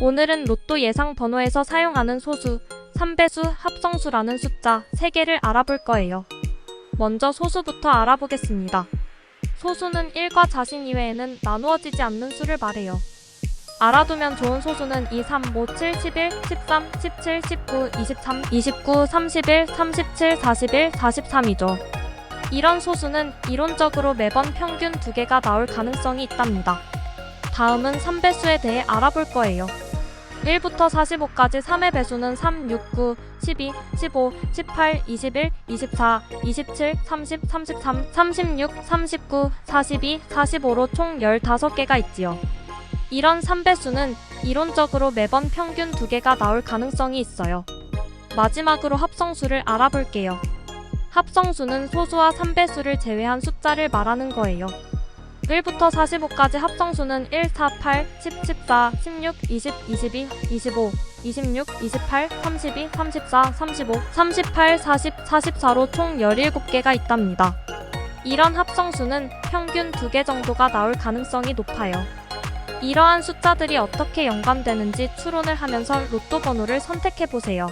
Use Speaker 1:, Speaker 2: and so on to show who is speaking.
Speaker 1: 오늘은 로또 예상 번호에서 사용하는 소수, 3배수, 합성수라는 숫자 3개를 알아볼 거예요. 먼저 소수부터 알아보겠습니다. 소수는 1과 자신 이외에는 나누어지지 않는 수를 말해요. 알아두면 좋은 소수는 2, 3, 5, 7, 11, 13, 17, 19, 23, 29, 31, 37, 41, 43이죠. 이런 소수는 이론적으로 매번 평균 2개가 나올 가능성이 있답니다. 다음은 3배수에 대해 알아볼 거예요. 1부터 45까지 3의 배수는 3, 6, 9, 12, 15, 18, 21, 24, 27, 30, 33, 36, 39, 42, 45로 총 15개가 있지요. 이런 3배수는 이론적으로 매번 평균 2개가 나올 가능성이 있어요. 마지막으로 합성수를 알아볼게요. 합성수는 소수와 3배수를 제외한 숫자를 말하는 거예요. 1부터 45까지 합성수는 1, 4, 8, 10, 14, 16, 20, 22, 25, 26, 28, 32, 34, 35, 38, 40, 44로 총 17개가 있답니다. 이런 합성수는 평균 2개 정도가 나올 가능성이 높아요. 이러한 숫자들이 어떻게 연관되는지 추론을 하면서 로또 번호를 선택해 보세요.